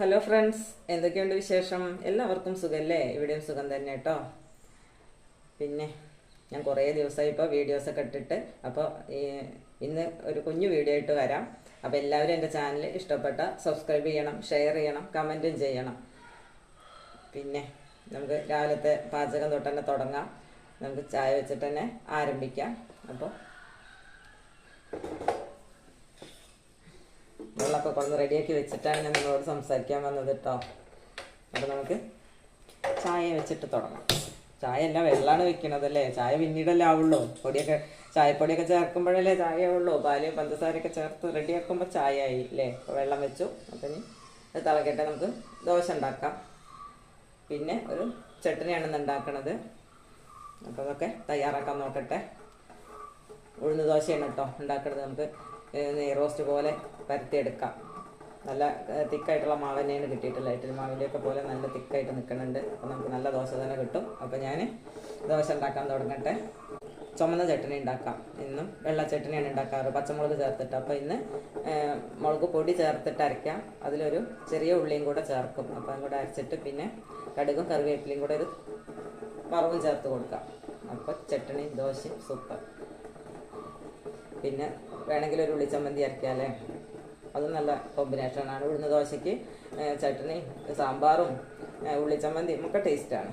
Hello friends എന്തൊക്കെയുണ്ട് വിശേഷം? എല്ലാവർക്കും സുഖമല്ലേ ഇവിടെയും സുഖം തന്നെ കേട്ടോ പിന്നെ ഞാൻ കുറേ ദിവസമായി ഇപ്പോൾ വീഡിയോസൊക്കെ ഇട്ടിട്ട് അപ്പോൾ ഇന്ന് ഒരു കുഞ്ഞു വീഡിയോ ആയിട്ട് വരാം. അപ്പോൾ എല്ലാവരും എന്റെ ചാനൽ ഇഷ്ടപ്പെട്ട സബ്സ്ക്രൈബ് ചെയ്യണം ഷെയർ ചെയ്യണം കമന്റും ചെയ്യണം. പിന്നെ നമുക്ക് രാവിലത്തെ പാചകം തൊട്ട് തന്നെ തുടങ്ങാം. നമുക്ക് ചായ വെച്ചിട്ട് തന്നെ ആരംഭിക്കാം. അപ്പോൾ വെള്ളമൊക്കെ കുറച്ച് റെഡിയാക്കി വെച്ചിട്ടാണ് ഞാൻ നിങ്ങളോട് സംസാരിക്കാൻ വന്നത് കേട്ടോ അപ്പോൾ നമുക്ക് ചായ വെച്ചിട്ട് തുടങ്ങാം. ചായ എല്ലാം വെള്ളമാണ് വെക്കണത് അല്ലേ? ചായ പിന്നീടല്ലേ ആവുള്ളൂ. പൊടിയൊക്കെ ചായപ്പൊടിയൊക്കെ ചേർക്കുമ്പോഴല്ലേ ചായ ആവുള്ളൂ. പാൽ പഞ്ചസാരയൊക്കെ ചേർത്ത് റെഡിയാക്കുമ്പോൾ ചായ ആയി അല്ലേ? വെള്ളം വെച്ചു. അപ്പം ഇനി തിളക്കട്ടെ നമുക്ക് ദോശ ഉണ്ടാക്കാം. പിന്നെ ഒരു ചട്ടനിയാണ് ഉണ്ടാക്കണത്. അപ്പോൾ അതൊക്കെ തയ്യാറാക്കാൻ നോക്കട്ടെ. ഉഴുന്ന് ദോശയാണ് കേട്ടോ ഉണ്ടാക്കുന്നത് നമുക്ക്. നെയ് റോസ്റ്റ് പോലെ പരത്തിയെടുക്കാം. നല്ല തിക്കായിട്ടുള്ള മാവ് തന്നെയാണ് കിട്ടിയിട്ടുള്ളത്. ഇഡ്ഡലി മാവിന്റെയൊക്കെ പോലെ നല്ല തിക്കായിട്ട് നിൽക്കുന്നുണ്ട്. അപ്പോൾ നമുക്ക് നല്ല ദോശ തന്നെ കിട്ടും. അപ്പോൾ ഞാൻ ദോശ ഉണ്ടാക്കാൻ തുടങ്ങട്ടെ. ചുമന്ന ചട്ടണി ഉണ്ടാക്കാം. ഇന്നും വെള്ള ചട്ടണിയാണ് ഉണ്ടാക്കാറ്. പച്ചമുളക് ചേർത്തിട്ട്. അപ്പോൾ ഇന്ന് മുളക് പൊടി ചേർത്തിട്ട് അരയ്ക്കാം. അതിലൊരു ചെറിയ ഉള്ളിയും കൂടെ ചേർക്കും. അപ്പോൾ അതും കൂടെ അരച്ചിട്ട് പിന്നെ കടുകും കറിവേപ്പിലയും കൂടെ ഒരു വറവും ചേർത്ത് കൊടുക്കാം. അപ്പോൾ ചട്ടണി ദോശയും സൂപ്പർ. പിന്നെ വേണമെങ്കിൽ ഒരു ഉള്ളിച്ചമ്മന്തി അരയ്ക്കാമല്ലേ അത് നല്ല കോമ്പിനേഷനാണ് ഉഴുന്ന ദോശയ്ക്ക് ചട്ടണി സാമ്പാറും ഉള്ളിച്ചമ്മന്തിയും ഒക്കെ ടേസ്റ്റാണ്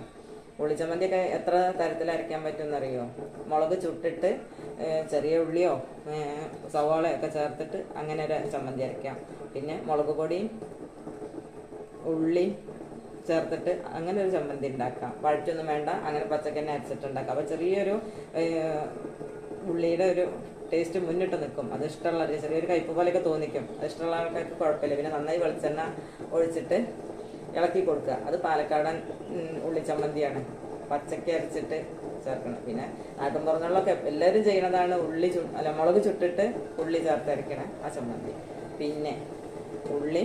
ഉള്ളിച്ചമ്മന്തിയൊക്കെ എത്ര തരത്തിൽ അരയ്ക്കാൻ പറ്റുമെന്നറിയോ? മുളക് ചുട്ടിട്ട് ചെറിയ ഉള്ളിയോ സവോളയൊക്കെ ചേർത്തിട്ട് അങ്ങനെ ഒരു ചമ്മന്തി അരയ്ക്കാം. പിന്നെ മുളക് പൊടിയും ഉള്ളി ചേർത്തിട്ട് അങ്ങനെ ഒരു ചമ്മന്തി ഉണ്ടാക്കാം. വഴറ്റൊന്നും വേണ്ട അങ്ങനെ പച്ചക്കന്നെ അരച്ചിട്ട് ഉണ്ടാക്കാം. അപ്പോൾ ചെറിയൊരു ഉള്ളിയുടെ ഒരു ടേസ്റ്റ് മുന്നിട്ട് നിൽക്കും. അത് ഇഷ്ടമുള്ള ചെറിയൊരു കയ്പ് പോലെയൊക്കെ തോന്നിക്കും. അത് ഇഷ്ടമുള്ള ആൾക്കാർക്ക് കുഴപ്പമില്ല. പിന്നെ നന്നായി വെളിച്ചെണ്ണ ഒഴിച്ചിട്ട് ഇളക്കി കൊടുക്കുക. അത് പാലക്കാടൻ ഉള്ളി ഉള്ളിച്ചമ്മന്തിയാണ്. പച്ചക്ക അരച്ചിട്ട് ചേർക്കണം. പിന്നെ നാട്ടും പുറങ്ങളിലൊക്കെ എല്ലാവരും ചെയ്യണതാണ് ഉള്ളി ചു അല്ല മുളക് ചുട്ടിട്ട് ഉള്ളി ചേർത്ത് ആ ചമ്മന്തി. പിന്നെ ഉള്ളി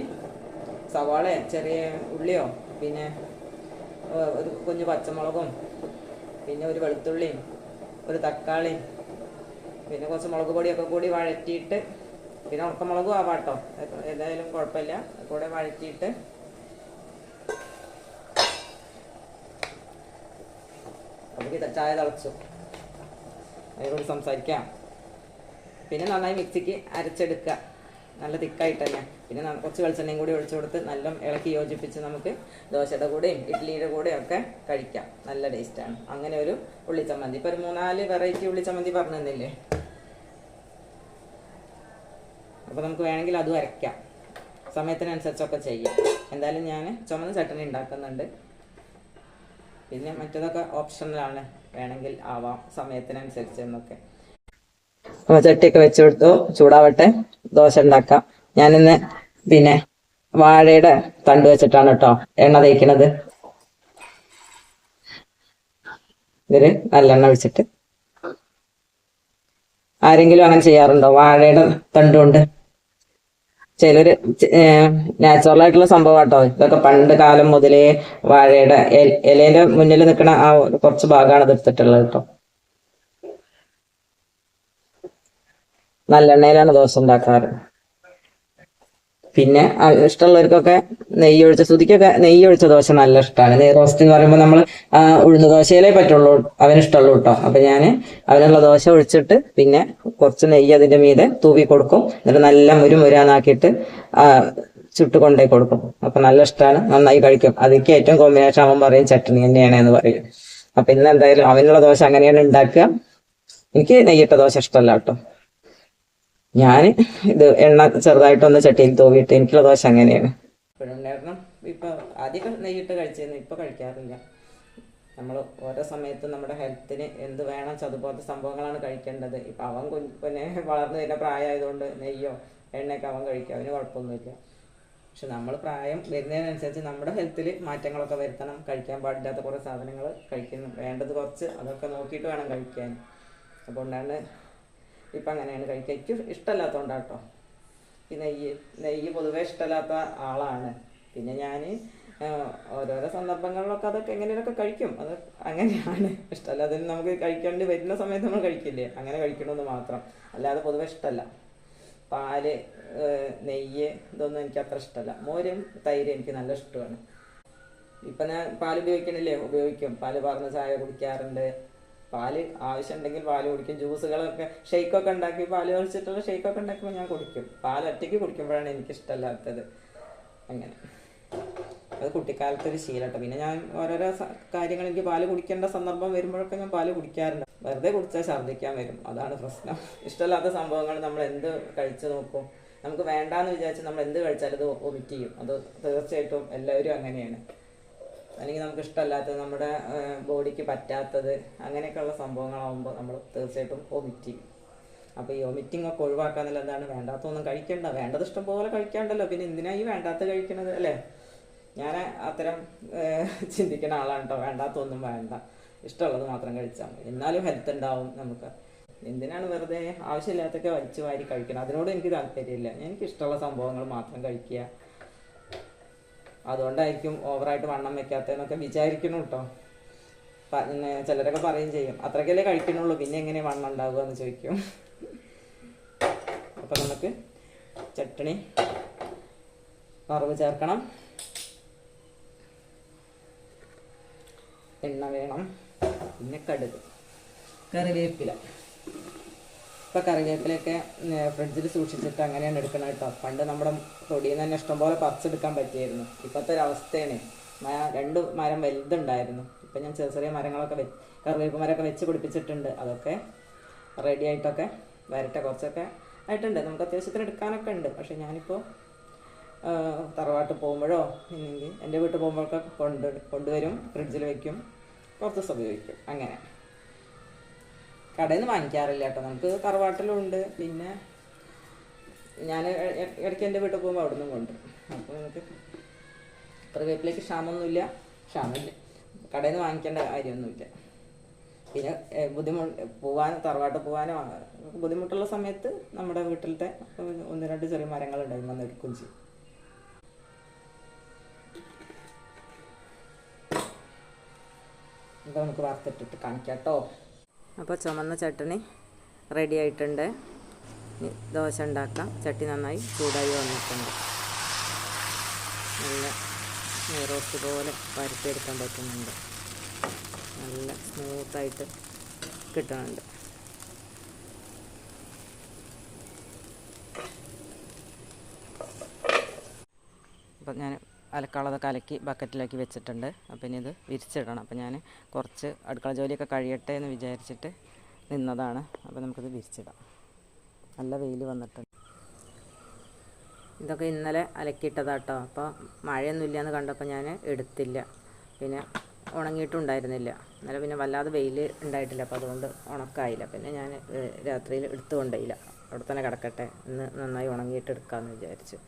സവാള ചെറിയ ഉള്ളിയോ പിന്നെ ഒരു കുഞ്ഞു പച്ചമുളകും പിന്നെ ഒരു വെളുത്തുള്ളിയും ഒരു തക്കാളിയും പിന്നെ കുറച്ച് മുളക് പൊടിയൊക്കെ കൂടി വഴറ്റിയിട്ട് പിന്നെ ഉണക്കമുളകും ആവാട്ടോ. ഏതായാലും കുഴപ്പമില്ല. കൂടെ വഴറ്റിയിട്ട് നമുക്ക് ചായ തിളച്ചു. അതിനോട് സംസാരിക്കാം. പിന്നെ നന്നായി മിക്സിക്ക് അരച്ചെടുക്കുക. നല്ല തിക്കായിട്ട് തന്നെ. പിന്നെ കുറച്ച് വെളിച്ചെണ്ണയും കൂടി ഒഴിച്ചു കൊടുത്ത് നല്ല ഇളക്കി യോജിപ്പിച്ച് നമുക്ക് ദോശയുടെ കൂടെയും ഇഡ്ഡലിയുടെ കൂടെയും ഒക്കെ കഴിക്കാം. നല്ല ടേസ്റ്റാണ് അങ്ങനെ ഒരു ഉള്ളിച്ചമ്മന്തി ഇപ്പോൾ ഒരു മൂന്നാൽ വെറൈറ്റി ഉള്ളിച്ചമ്മന്തി പറഞ്ഞു തന്നില്ലേ? അപ്പോൾ നമുക്ക് വേണമെങ്കിൽ അതും അരയ്ക്കാം സമയത്തിനനുസരിച്ചൊക്കെ ചെയ്യാം. എന്തായാലും ഞാൻ ചുമന്ന ചട്ടണി ഉണ്ടാക്കുന്നുണ്ട്. പിന്നെ മറ്റതൊക്കെ ഓപ്ഷനിലാണ് വേണമെങ്കിൽ ആവാം. സമയത്തിനനുസരിച്ച് എന്നൊക്കെ. അപ്പോൾ ചട്ടിയൊക്കെ വെച്ച് കൊടുത്തു. ചൂടാവട്ടെ. ദോശ ഉണ്ടാക്കാം. ഞാനിന്ന് പിന്നെ വാഴയുടെ തണ്ട് വെച്ചിട്ടാണ് കേട്ടോ എണ്ണ തേക്കണത്. ഇതിൽ നല്ലെണ്ണ വെച്ചിട്ട് ആരെങ്കിലും അങ്ങനെ ചെയ്യാറുണ്ടോ വാഴയുടെ തണ്ട് കൊണ്ട്? ചിലര് നാച്ചുറൽ ആയിട്ടുള്ള സംഭവം കേട്ടോ ഇതൊക്കെ പണ്ട് കാലം മുതലേ വാഴയുടെ ഇലയുടെ മുന്നിൽ നിൽക്കുന്ന ആ കുറച്ച് ഭാഗമാണ് എടുത്തിട്ടുള്ളത് കേട്ടോ. നല്ലെണ്ണയിലാണ് ദോശ ഉണ്ടാക്കാറ് പിന്നെ ഇഷ്ടമുള്ളവർക്കൊക്കെ നെയ്യ് ഒഴിച്ച സുതിക്കൊക്കെ നെയ്യ് ഒഴിച്ച ദോശ നല്ല ഇഷ്ടമാണ് നെയ് റോസ്റ്റ് എന്ന് പറയുമ്പോൾ നമ്മൾ ഉഴുന്ന ദോശയിലേ പറ്റുള്ളൂ. അവന് ഇഷ്ടമുള്ളൂ കേട്ടോ അപ്പൊ ഞാൻ അവനുള്ള ദോശ ഒഴിച്ചിട്ട് പിന്നെ കുറച്ച് നെയ്യ് അതിന്റെ മീതെ തൂവി കൊടുക്കും. എന്നിട്ട് നല്ല മുരുമുരാന്നാക്കിയിട്ട് ചുട്ട് കൊണ്ടേ കൊടുക്കും. അപ്പൊ നല്ല ഇഷ്ടമാണ് നന്നായി കഴിക്കും. അതിക്ക് ഏറ്റവും കോമ്പിനേഷൻ അവൻ പറയും ചട്ടണി തന്നെയാണ് എന്ന് പറയും. അപ്പൊ ഇന്ന് എന്തായാലും അവനുള്ള ദോശ അങ്ങനെയാണ് ഉണ്ടാക്കുക. എനിക്ക് നെയ്യിട്ട ദോശ ഇഷ്ടമല്ല കേട്ടോ ഞാൻ ഇത് എണ്ണ ചെറുതായിട്ടൊന്ന് ചട്ടിയിൽ തൂവിയിട്ട് എനിക്കുള്ള ദോശ അങ്ങനെയാണ്. ഇപ്പോഴുണ്ടായിരുന്നു ഇപ്പൊ ആദ്യം നെയ്യിട്ട് കഴിച്ചിരുന്നു ഇപ്പൊ കഴിക്കാറില്ല. നമ്മൾ ഓരോ സമയത്തും നമ്മുടെ ഹെൽത്തിന് എന്ത് വേണം അതുപോലത്തെ സംഭവങ്ങളാണ് കഴിക്കേണ്ടത്. ഇപ്പൊ അവൻ കുഞ്ഞ് പിന്നെ വളർന്നു വരുന്ന പ്രായമായതുകൊണ്ട് നെയ്യോ എണ്ണയൊക്കെ അവൻ കഴിക്കും അവന് കുഴപ്പമൊന്നുമില്ല. പക്ഷെ നമ്മൾ പ്രായം വരുന്നതിനനുസരിച്ച് നമ്മുടെ ഹെൽത്തിൽ മാറ്റങ്ങളൊക്കെ വരുത്തണം. കഴിക്കാൻ പാടില്ലാത്ത കുറേ സാധനങ്ങൾ കഴിക്കുന്നു. വേണ്ടത് കുറച്ച് അതൊക്കെ നോക്കിയിട്ട് വേണം കഴിക്കാൻ. അപ്പോൾ ഇപ്പം അങ്ങനെയാണ് കഴിക്കുക. എനിക്ക് ഇഷ്ടമല്ലാത്തതുകൊണ്ടാണ് കേട്ടോ ഈ നെയ്യ് നെയ്യ് പൊതുവെ ഇഷ്ടമല്ലാത്ത ആളാണ്. പിന്നെ ഞാൻ ഓരോരോ സന്ദർഭങ്ങളിലൊക്കെ അതൊക്കെ എങ്ങനെയൊക്കെ കഴിക്കും. അത് അങ്ങനെയാണ്. ഇഷ്ടമല്ല അതിന് നമുക്ക് കഴിക്കേണ്ടി വരുന്ന സമയത്ത് നമ്മൾ കഴിക്കില്ലേ? അങ്ങനെ കഴിക്കണമെന്ന് മാത്രം. അല്ലാതെ പൊതുവെ ഇഷ്ടമല്ല. പാൽ നെയ്യ് ഇതൊന്നും എനിക്ക് അത്ര ഇഷ്ടമല്ല. മോരും തൈര് എനിക്ക് നല്ല ഇഷ്ടമാണ്. ഇപ്പം ഞാൻ പാൽ ഉപയോഗിക്കണില്ലേ? ഉപയോഗിക്കും. പാൽ പാർന്ന് ചായ കുടിക്കാറുണ്ട്. പാൽ ആവശ്യമുണ്ടെങ്കിൽ പാൽ കുടിക്കും. ജ്യൂസുകളൊക്കെ ഷെയ്ക്കൊക്കെ ഉണ്ടാക്കി പാൽ ഒഴിച്ചിട്ടുള്ള ഷെയ്ക്കൊക്കെ ഉണ്ടാക്കുമ്പോൾ ഞാൻ കുടിക്കും. പാൽ ഒറ്റയ്ക്ക് കുടിക്കുമ്പോഴാണ് എനിക്ക് ഇഷ്ടമല്ലാത്തത് അങ്ങനെ. അത് കുട്ടിക്കാലത്തെ ഒരു ശീലട്ടോ പിന്നെ ഞാൻ ഓരോരോ കാര്യങ്ങൾ എനിക്ക് പാൽ കുടിക്കേണ്ട സന്ദർഭം വരുമ്പോഴൊക്കെ ഞാൻ പാൽ കുടിക്കാറുണ്ട്. വെറുതെ കുടിച്ചാൽ ഛർദ്ദിക്കാൻ വരും. അതാണ് പ്രശ്നം. ഇഷ്ടമില്ലാത്ത സംഭവങ്ങൾ നമ്മൾ എന്ത് കഴിച്ചു നോക്കും? നമുക്ക് വേണ്ടാന്ന് വിചാരിച്ച് നമ്മൾ എന്ത് കഴിച്ചാലും അത് ഒമിറ്റ് ചെയ്യും. അത് തീർച്ചയായിട്ടും എല്ലാവരും അങ്ങനെയാണ്. അല്ലെങ്കിൽ നമുക്ക് ഇഷ്ടമല്ലാത്തത് നമ്മുടെ ബോഡിക്ക് പറ്റാത്തത് അങ്ങനെയൊക്കെയുള്ള സംഭവങ്ങളാകുമ്പോൾ നമ്മൾ തീർച്ചയായിട്ടും ഒമിറ്റ് ചെയ്യും. അപ്പോൾ ഈ ഒമിറ്റിംഗ് ഒക്കെ ഒഴിവാക്കാന്നല്ല എന്താണ് വേണ്ടാത്തൊന്നും കഴിക്കണ്ട. വേണ്ടത് ഇഷ്ടം പോലെ കഴിക്കാണ്ടല്ലോ. പിന്നെ എന്തിനാ ഈ വേണ്ടാത്ത കഴിക്കണത് അല്ലേ? ഞാൻ അത്തരം ചിന്തിക്കുന്ന ആളാണ് കേട്ടോ വേണ്ടാത്തൊന്നും വേണ്ട. ഇഷ്ടമുള്ളത് മാത്രം കഴിച്ചാൽ മതി. എന്നാലും ഹെൽത്ത് ഉണ്ടാവും നമുക്ക്. എന്തിനാണ് വെറുതെ ആവശ്യമില്ലാത്തൊക്കെ വലിച്ചു വാരി കഴിക്കണം അതിനോട് എനിക്ക് താല്പര്യമില്ല. എനിക്ക് ഇഷ്ടമുള്ള സംഭവങ്ങൾ മാത്രം കഴിക്കുക. അതുകൊണ്ടായിരിക്കും ഓവറായിട്ട് വണ്ണം വെക്കാത്തതെന്നൊക്കെ വിചാരിക്കണം കേട്ടോ. ചിലരൊക്കെ പറയും ചെയ്യും. അത്രയ്ക്കല്ലേ കഴിക്കണുള്ളൂ പിന്നെ എങ്ങനെ വണ്ണം ഉണ്ടാവുക എന്ന് ചോദിക്കും. അപ്പം നമുക്ക് ചട്ടണി വറവ് ചേർക്കണം. എണ്ണ വേണം. പിന്നെ കടുക്. കറിവേപ്പില. ഇപ്പം കറിവേപ്പിലൊക്കെ ഫ്രിഡ്ജിൽ സൂക്ഷിച്ചിട്ട് അങ്ങനെയാണ് എടുക്കണം കേട്ടോ. പണ്ട് നമ്മുടെ തൊടിയിൽ നിന്ന് തന്നെ ഇഷ്ടംപോലെ പറിച്ചെടുക്കാൻ പറ്റിയായിരുന്നു. ഇപ്പോഴത്തെ ഒരു അവസ്ഥയാണ് മ- രണ്ട് മരം വലുതുണ്ടായിരുന്നു. ഇപ്പം ഞാൻ ചെറിയ ചെറിയ മരങ്ങളൊക്കെ വെ കറിവേപ്പ് മരമൊക്കെ വെച്ച് പിടിപ്പിച്ചിട്ടുണ്ട്. അതൊക്കെ റെഡി ആയിട്ടൊക്കെ വരട്ടെ. കുറച്ചൊക്കെ ആയിട്ടുണ്ട്. നമുക്ക് അത്യാവശ്യത്തിന് എടുക്കാനൊക്കെ ഉണ്ട്. പക്ഷെ ഞാനിപ്പോൾ തറവാട്ട് പോകുമ്പോഴോ ഇല്ലെങ്കിൽ എന്റെ വീട്ടിൽ പോകുമ്പോഴൊക്കെ കൊണ്ട് കൊണ്ടുവരും ഫ്രിഡ്ജിൽ വെക്കും. കുറച്ച് ദിവസം ഉപയോഗിക്കും. അങ്ങനെ. കടയിൽ നിന്ന് വാങ്ങിക്കാറില്ല കേട്ടോ. നമുക്ക് തറവാട്ടിലുണ്ട്. പിന്നെ ഞാൻ ഇടയ്ക്ക് എന്റെ വീട്ടിൽ പോകുമ്പോൾ അവിടെ നിന്നും കൊണ്ടുവരും. അപ്പോൾ നമുക്ക് കറിവേപ്പിലേക്ക് ക്ഷാമമൊന്നുമില്ല ക്ഷാമമില്ല. കടയിൽ നിന്ന് വാങ്ങിക്കേണ്ട കാര്യമൊന്നുമില്ല. പിന്നെ ബുദ്ധിമുട്ട് പോവാൻ തറവാട്ട് പോകാനോ ബുദ്ധിമുട്ടുള്ള സമയത്ത് നമ്മുടെ വീട്ടിലത്തെ ഒന്ന് രണ്ട് ചെറിയ മരങ്ങളുണ്ടായി വന്ന് എടുക്കുകയും ചെയ്യും നമുക്ക് വറുത്തിട്ടിട്ട് കാണിക്കാം കേട്ടോ. അപ്പോൾ ചുമന്ന ചട്ടണി റെഡി ആയിട്ടുണ്ട്. ദോശ ഉണ്ടാക്കാം. ചട്ടി നന്നായി ചൂടായി വന്നിട്ടുണ്ട്. നല്ല റോസ്റ്റ് പോലെ പരത്തിയെടുക്കാൻ പറ്റുന്നുണ്ട്. നല്ല സ്മൂത്തായിട്ട് കിട്ടുന്നുണ്ട് അപ്പം ഞാൻ അലക്കാളതൊക്കെ കലക്കി ബക്കറ്റിലാക്കി വെച്ചിട്ടുണ്ട്. അപ്പം ഇനി ഇത് വിരിച്ചിടണം. അപ്പം ഞാൻ കുറച്ച് അടുക്കള ജോലിയൊക്കെ കഴിയട്ടെ എന്ന് വിചാരിച്ചിട്ട് നിന്നതാണ്. അപ്പം നമുക്കിത് വിരിച്ചിടാം. നല്ല വെയിൽ വന്നിട്ടുണ്ട്. ഇതൊക്കെ ഇന്നലെ അലക്കിയിട്ടതാട്ടോ അപ്പോൾ മഴയൊന്നുമില്ല എന്ന് കണ്ടപ്പോൾ ഞാൻ എടുത്തില്ല. പിന്നെ ഉണങ്ങിയിട്ടുണ്ടായിരുന്നില്ല. ഇന്നലെ പിന്നെ വല്ലാതെ വെയിൽ ഉണ്ടായിട്ടില്ല. അപ്പോൾ അതുകൊണ്ട് ഉണക്കായില്ല. പിന്നെ ഞാൻ രാത്രിയിൽ എടുത്തു കൊണ്ടുപോയില്ല അവിടെ തന്നെ കിടക്കട്ടെ. ഇന്ന് നന്നായി ഉണങ്ങിയിട്ട് എടുക്കാമെന്ന് വിചാരിച്ചു.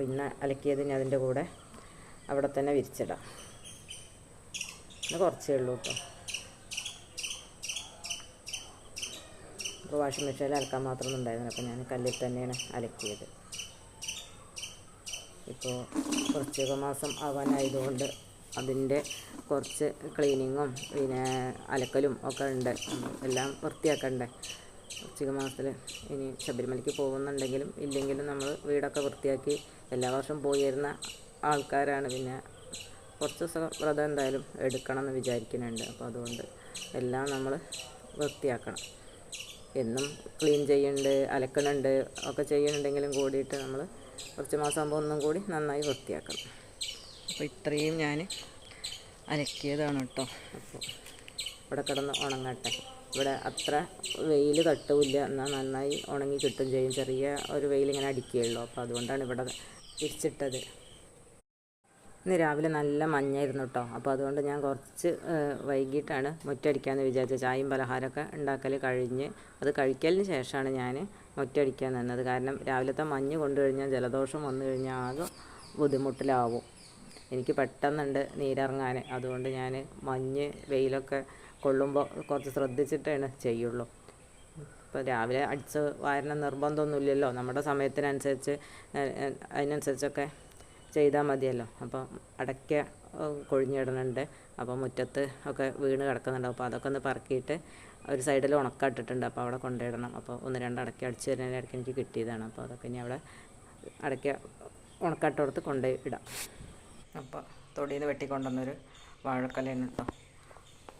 പിന്നെ അലക്കിയതിന് അതിന്റെ കൂടെ അവിടെ തന്നെ വിരിച്ചിടാം. പിന്നെ കുറച്ചേ ഉള്ളൂ കേട്ടോ. അപ്പോൾ വാഷിംഗ് മെഷീനിൽ അലക്കാൻ മാത്രമൊന്നും ഉണ്ടായിരുന്നു അപ്പോൾ ഞാൻ കല്ലിൽ തന്നെയാണ് അലക്കിയത്. ഇപ്പോൾ കുറച്ചൊക്കെ മാസം ആവാനായതുകൊണ്ട് അതിന്റെ കുറച്ച് ക്ലീനിങ്ങും പിന്നെ അലക്കലും ഒക്കെ ഉണ്ട്. എല്ലാം വൃത്തിയാക്കണ്ടേ? വൃശ്ചിക മാസത്തിൽ ഇനി ശബരിമലയ്ക്ക് പോകുന്നുണ്ടെങ്കിലും ഇല്ലെങ്കിലും നമ്മൾ വീടൊക്കെ വൃത്തിയാക്കി എല്ലാ വർഷവും പോയി വരുന്ന ആൾക്കാരാണ്. പിന്നെ കുറച്ച് ദിവസം വ്രതം എന്തായാലും എടുക്കണം എന്ന് വിചാരിക്കുന്നുണ്ട്. അപ്പോൾ അതുകൊണ്ട് എല്ലാം നമ്മൾ വൃത്തിയാക്കണം. എന്നും ക്ലീൻ ചെയ്യുന്നുണ്ട് അലക്കുന്നുണ്ട് ഒക്കെ ചെയ്യുന്നുണ്ടെങ്കിലും കൂടിയിട്ട് നമ്മൾ കുറച്ച് മാസമാകുമ്പോൾ ഒന്നും കൂടി നന്നായി വൃത്തിയാക്കണം. അപ്പോൾ ഇത്രയും ഞാൻ അലക്കിയതാണ് കേട്ടോ. അപ്പോൾ ഇവിടെ കിടന്ന് ഉണങ്ങട്ടെ. ഇവിടെ അത്ര വെയിൽ തട്ടുമില്ല. എന്നാൽ നന്നായി ഉണങ്ങി കിട്ടും ചെയ്യും. ചെറിയ ഒരു വെയിൽ ഇങ്ങനെ അടിക്കുകയുള്ളൂ. അപ്പോൾ അതുകൊണ്ടാണ് ഇവിടെ വിരിച്ചിട്ടത് ഇന്ന് രാവിലെ നല്ല മഞ്ഞായിരുന്നു കേട്ടോ അപ്പോൾ അതുകൊണ്ട് ഞാൻ കുറച്ച് വൈകിട്ടാണ് മുറ്റടിക്കാമെന്ന് വിചാരിച്ചത്. ചായയും പലഹാരമൊക്കെ ഉണ്ടാക്കൽ കഴിഞ്ഞ് അത് കഴിക്കലിന് ശേഷമാണ് ഞാൻ മുറ്റടിക്കാൻ നിന്നത്. കാരണം രാവിലത്തെ മഞ്ഞ് കൊണ്ടു കഴിഞ്ഞാൽ ജലദോഷം വന്നു കഴിഞ്ഞാൽ ആകെ ബുദ്ധിമുട്ടിലാവും. എനിക്ക് പെട്ടെന്നുണ്ട് നീരിറങ്ങാൻ. അതുകൊണ്ട് ഞാൻ മഞ്ഞ് വെയിലൊക്കെ കൊള്ളുമ്പോൾ കുറച്ച് ശ്രദ്ധിച്ചിട്ടാണ് ചെയ്യുള്ളൂ. ഇപ്പോൾ രാവിലെ അടിച്ച് വാരണം നിർബന്ധമൊന്നുമില്ലല്ലോ. നമ്മുടെ സമയത്തിനനുസരിച്ച് അതിനനുസരിച്ചൊക്കെ ചെയ്താൽ മതിയല്ലോ. അപ്പോൾ അടയ്ക്ക കൊഴിഞ്ഞിടുന്നുണ്ട്. അപ്പോൾ മുറ്റത്ത് ഒക്കെ വീണ് കിടക്കുന്നുണ്ട്. അപ്പോൾ അതൊക്കെ ഒന്ന് പറക്കിയിട്ട് ഒരു സൈഡിൽ ഉണക്കാട്ടിട്ടുണ്ട് അപ്പോൾ അവിടെ കൊണ്ടിടണം അപ്പോൾ ഒന്ന് രണ്ട് അടയ്ക്ക അടിച്ച് വരുന്നതിന് ഇടയ്ക്ക് എനിക്ക് കിട്ടിയതാണ്. അപ്പോൾ അതൊക്കെ ഇനി അവിടെ അടയ്ക്ക ഉണക്കാട്ടോടത്ത് കൊണ്ടുപോയി ഇടാം അപ്പോൾ തൊടിയിൽ നിന്ന് വെട്ടിക്കൊണ്ടുവന്നൊരു വാഴക്കലയാണ് കേട്ടോ.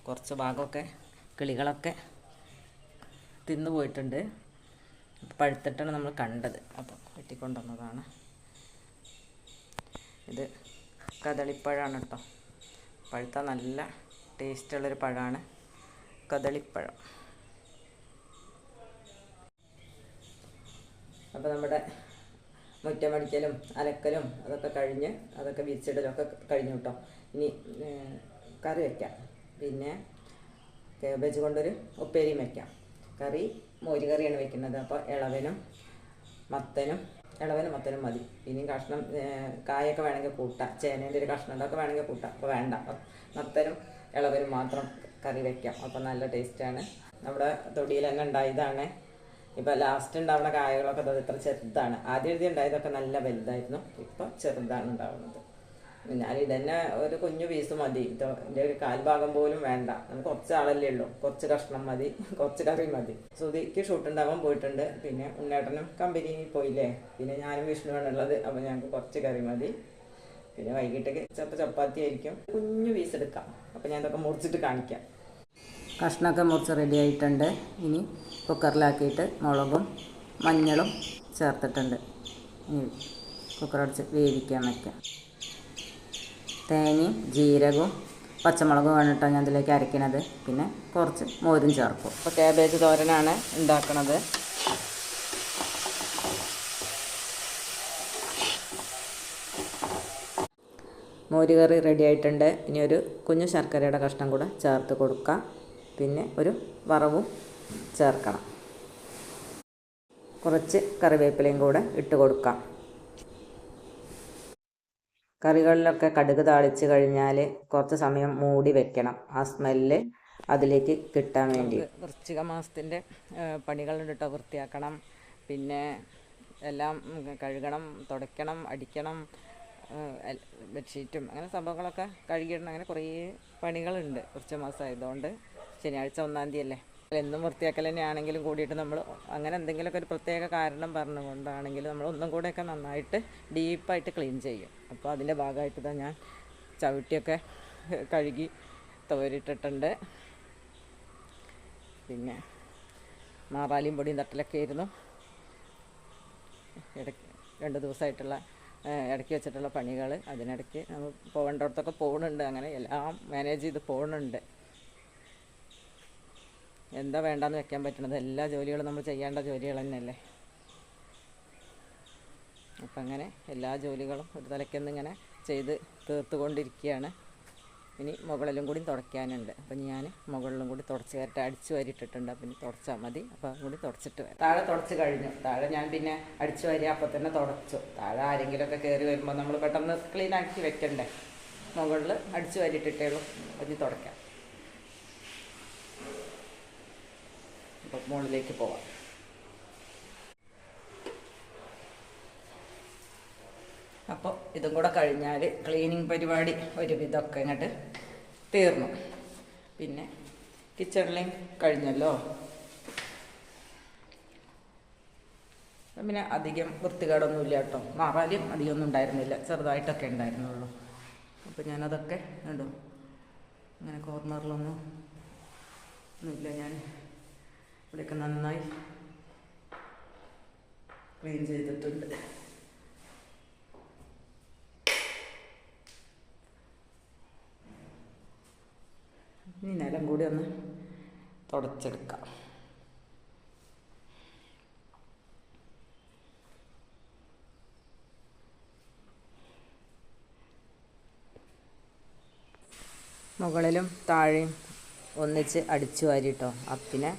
കുറച്ച് ഭാഗമൊക്കെ കിളികളൊക്കെ തിന്നു പോയിട്ടുണ്ട്. പഴുത്തിട്ടാണ് നമ്മൾ കണ്ടത്. അപ്പോൾ വെട്ടിക്കൊണ്ടുവന്നതാണ്. ഇത് കദളിപ്പഴമാണ് കേട്ടോ. പഴുത്ത നല്ല ടേസ്റ്റുള്ളൊരു പഴമാണ് കദളിപ്പഴം. അപ്പോൾ നമ്മുടെ മുറ്റമടിക്കലും അലക്കലും അതൊക്കെ കഴിഞ്ഞ് അതൊക്കെ വിരിച്ചിടലും ഒക്കെ കഴിഞ്ഞു കേട്ടോ. ഇനി കറി വയ്ക്കാം പിന്നെ കേബേജ് കൊണ്ടൊരു ഉപ്പേരിയും വയ്ക്കാം കറി മോര് കറിയാണ് വെക്കുന്നത്. അപ്പോൾ ഇളവനും മത്തനും ഇളവനും മത്തനും മതി. ഇനിയും കഷ്ണം കായൊക്കെ വേണമെങ്കിൽ കൂട്ടാം. ചേനേന്റെ ഒരു കഷ്ണം ഉണ്ടൊക്കെ വേണമെങ്കിൽ കൂട്ടാം. അപ്പോൾ വേണ്ട. മത്തനും ഇളവനും മാത്രം കറി വെക്കാം. അപ്പോൾ നല്ല ടേസ്റ്റാണ് നമ്മുടെ തൊടിയിൽ തന്നെ ഉണ്ടായതാണ്. ഇപ്പോൾ ലാസ്റ്റ് ഉണ്ടാവുന്ന കായകളൊക്കെ ഇത്ര ചെറുതാണ്. ആദ്യം എഴുതി ഉണ്ടായതൊക്കെ നല്ല വലുതായിരുന്നു. ഇപ്പോൾ ചെറുതാണ് ഉണ്ടാവുന്നത്. ഞാൻ ഇതന്നെ ഒരു കുഞ്ഞു പീസ് മതി. ഇത് എന്റെ ഒരു കാൽഭാഗം പോലും വേണ്ട. നമുക്ക് കുറച്ച് ആളല്ലേ ഉള്ളൂ. കുറച്ച് കഷ്ണം മതി. കുറച്ച് കറി മതി. സുധിക്ക് ഷൂട്ട് ഉണ്ടാവാൻ പോയിട്ടുണ്ട്. പിന്നെ ഉണ്ണേട്ടനും കമ്പനിയിൽ പോയില്ലേ? പിന്നെ ഞാനും വിഷ്ണുവാണ് ഉള്ളത്. അപ്പോൾ ഞങ്ങൾക്ക് കുറച്ച് കറി മതി. പിന്നെ വൈകിട്ടേക്ക് ചിലപ്പോൾ ചപ്പാത്തി ആയിരിക്കും. കുഞ്ഞു പീസ് എടുക്കാം. അപ്പോൾ ഞാൻ ഇതൊക്കെ മുറിച്ചിട്ട് കാണിക്കാം. കഷ്ണമൊക്കെ മുറിച്ച് റെഡി ആയിട്ടുണ്ട്. ഇനി കുക്കറിലാക്കിയിട്ട് മുളകും മഞ്ഞളും ചേർത്തിട്ടുണ്ട്. ഇനി കുക്കറടിച്ച് വേവിക്കാൻ വയ്ക്കാം തേങ്ങയും ജീരകവും പച്ചമുളകും വേണിട്ടാണ് ഞാൻ ഇതിലേക്ക് അരയ്ക്കണത്. പിന്നെ കുറച്ച് മോരും ചേർക്കും. അപ്പോൾ കാബേജ് തോരനാണ് ഉണ്ടാക്കുന്നത് മോര് കറി റെഡി ആയിട്ടുണ്ട്. ഇനി ഒരു കുഞ്ഞു ശർക്കരയുടെ കഷ്ണം കൂടെ ചേർത്ത് കൊടുക്കാം. പിന്നെ ഒരു വറവും ചേർക്കണം. കുറച്ച് കറിവേപ്പിലയും കൂടെ ഇട്ട് കൊടുക്കാം. കറികളിലൊക്കെ കടുക് താളിച്ച് കഴിഞ്ഞാൽ കുറച്ച് സമയം മൂടി വെക്കണം. ആ സ്മെല്ല് അതിലേക്ക് കിട്ടാൻ വേണ്ടി. വൃശ്ചിക മാസത്തിന്റെ പണികളുണ്ട് വൃത്തിയാക്കണം. പിന്നെ എല്ലാം കഴുകണം തുടയ്ക്കണം അടിക്കണം ബെഡ്ഷീറ്റും അങ്ങനെ സംഭവങ്ങളൊക്കെ കഴുകിയിടണം. അങ്ങനെ കുറേ പണികളുണ്ട് കുറച്ച് മാസം ആയതുകൊണ്ട്. ശനിയാഴ്ച ഒന്നാം തീയതി അല്ലേ? എന്നും വൃത്തിയാക്കൽ തന്നെയാണെങ്കിലും കൂടിയിട്ട് നമ്മൾ അങ്ങനെ എന്തെങ്കിലുമൊക്കെ ഒരു പ്രത്യേക കാരണം പറഞ്ഞുകൊണ്ടാണെങ്കിലും നമ്മൾ ഒന്നും കൂടെയൊക്കെ നന്നായിട്ട് ഡീപ്പായിട്ട് ക്ലീൻ ചെയ്യും. അപ്പോൾ അതിന്റെ ഭാഗമായിട്ട് തന്നെ ഞാൻ ചവിട്ടിയൊക്കെ കഴുകി തോരിട്ടിട്ടുണ്ട്. പിന്നെ മാറാലിയും പൊടിയും തട്ടലൊക്കെ ആയിരുന്നു. ഇടയ്ക്ക് രണ്ട് ദിവസമായിട്ടുള്ള ഇടയ്ക്ക് വെച്ചിട്ടുള്ള പണികൾ അതിനിടയ്ക്ക് നമ്മൾ പോകേണ്ടടത്തൊക്കെ പോകുന്നുണ്ട് അങ്ങനെ എല്ലാം മാനേജ് ചെയ്ത് പോകുന്നുണ്ട് എന്താ വേണ്ടാന്ന് വെക്കാൻ പറ്റണത്? എല്ലാ ജോലികളും നമ്മൾ ചെയ്യേണ്ട ജോലികൾ തന്നെയല്ലേ? അപ്പം അങ്ങനെ എല്ലാ ജോലികളും ഒരു തലയ്ക്കൊന്ന് ഇങ്ങനെ ചെയ്ത് തീർത്തുകൊണ്ടിരിക്കുകയാണ്. ഇനി മുകളിലും കൂടി തുടയ്ക്കാനുണ്ട്. അപ്പം ഞാൻ മുകളിലും കൂടി തുടച്ച് കയറിട്ട് അടിച്ചു വാരിയിട്ടിട്ടുണ്ട്. അപ്പം തുടച്ചാൽ മതി. അപ്പോൾ കൂടി തുടച്ചിട്ട് വരാം. താഴെ തുടച്ച് കഴിഞ്ഞു. താഴെ ഞാൻ പിന്നെ അടിച്ചു വരിക അപ്പോൾ തന്നെ തുടച്ചു. താഴെ ആരെങ്കിലുമൊക്കെ കയറി വരുമ്പോൾ നമ്മൾ പെട്ടെന്ന് ക്ലീൻ ആക്കി വെക്കണ്ടേ? മുകളിൽ അടിച്ചു വരിയിട്ടിട്ടേ ഉള്ളൂ. ഇനി തുടയ്ക്കാം. അപ്പം മുകളിലേക്ക് പോവാം. അപ്പോൾ ഇതും കൂടെ കഴിഞ്ഞാൽ ക്ലീനിങ് പരിപാടി ഒരുവിധമൊക്കെ ഇങ്ങോട്ട് തീർന്നു. പിന്നെ കിച്ചണിലും കഴിഞ്ഞല്ലോ. പിന്നെ അധികം വൃത്തികേടൊന്നുമില്ല കേട്ടോ. മാറാലും അധികമൊന്നും ഉണ്ടായിരുന്നില്ല. ചെറുതായിട്ടൊക്കെ ഉണ്ടായിരുന്നുള്ളൂ. അപ്പോൾ ഞാനതൊക്കെ കണ്ടു അങ്ങനെ കോർണറിലൊന്നും ഒന്നുമില്ല ഞാൻ ഇവിടെയൊക്കെ നന്നായി ക്ലീൻ ചെയ്തിട്ടുണ്ട്. ഇനി നിലം കൂടി ഒന്ന് തുടച്ചെടുക്കാം. മുകളിലും താഴെയും ഒന്നിച്ച് അടിച്ചു വാരിട്ടോ. അപ്പിനെ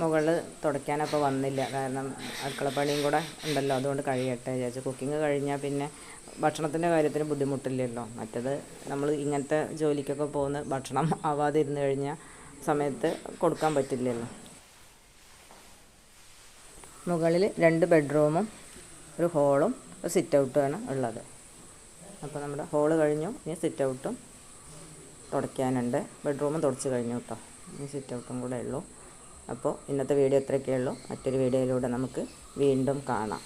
മുകളിൽ തുടയ്ക്കാനപ്പോൾ വന്നില്ല. കാരണം അടുക്കളപ്പണിയും കൂടെ ഉണ്ടല്ലോ. അതുകൊണ്ട് കഴിയട്ടെ വിചാരിച്ചു. കുക്കിംഗ് കഴിഞ്ഞാൽ പിന്നെ ഭക്ഷണത്തിന്റെ കാര്യത്തിന് ബുദ്ധിമുട്ടില്ലല്ലോ. മറ്റത് നമ്മൾ ഇങ്ങനത്തെ ജോലിക്കൊക്കെ പോകുന്ന ഭക്ഷണം ആവാതെ ഇരുന്ന് കഴിഞ്ഞാൽ സമയത്ത് കൊടുക്കാൻ പറ്റില്ലല്ലോ. മുകളിൽ രണ്ട് ബെഡ്റൂമും ഒരു ഹോളും ഒരു സിറ്റ് ഔട്ടുമാണ് ഉള്ളത്. അപ്പോൾ നമ്മുടെ ഹോൾ കഴിഞ്ഞു. ഇനി സിറ്റ് ഔട്ടും തുടയ്ക്കാനുണ്ട്. ബെഡ്റൂമും തുടച്ച് കഴിഞ്ഞു കേട്ടോ ഇനി സിറ്റ് ഔട്ടും കൂടെ ഉള്ളൂ. അപ്പോൾ ഇന്നത്തെ വീഡിയോ ഇത്രയൊക്കെയുള്ളൂ മറ്റൊരു വീഡിയോയിലൂടെ നമുക്ക് വീണ്ടും കാണാം.